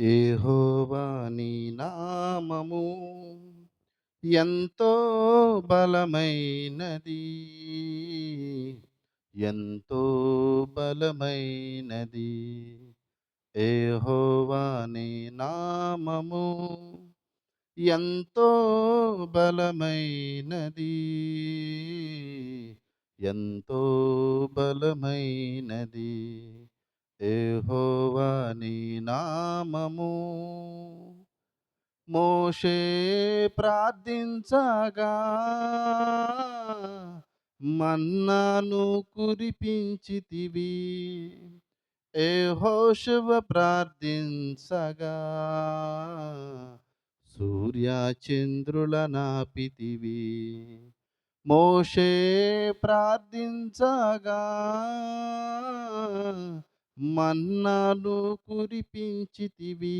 ఏహోవాని నామము ఎంతో బలమైనది. ఎంతో బలమైనది. ఏహోవాని నామము ఎంతో బలమైనది. ఎంతో బలమైనది. ఏహోవని నామము. మోషే ప్రార్థించగా మన్నాను కురిపించితివి. యెహోషువ ప్రార్థించగా సూర్యచంద్రుల నాపితివి. మోషే ప్రార్థించగా మన్నాను కురిపించితివి.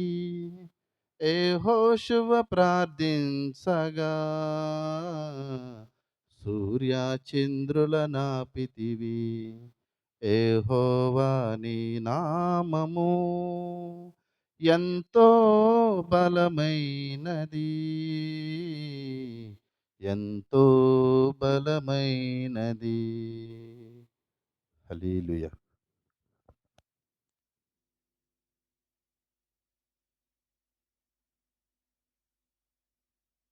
యెహోషువ ప్రార్థించగా. సూర్యచంద్రుల నాపితివి. యెహోవా నీ నామము ఎంతో బలమైనది. ఎంతో బలమైనది. హలీలుయా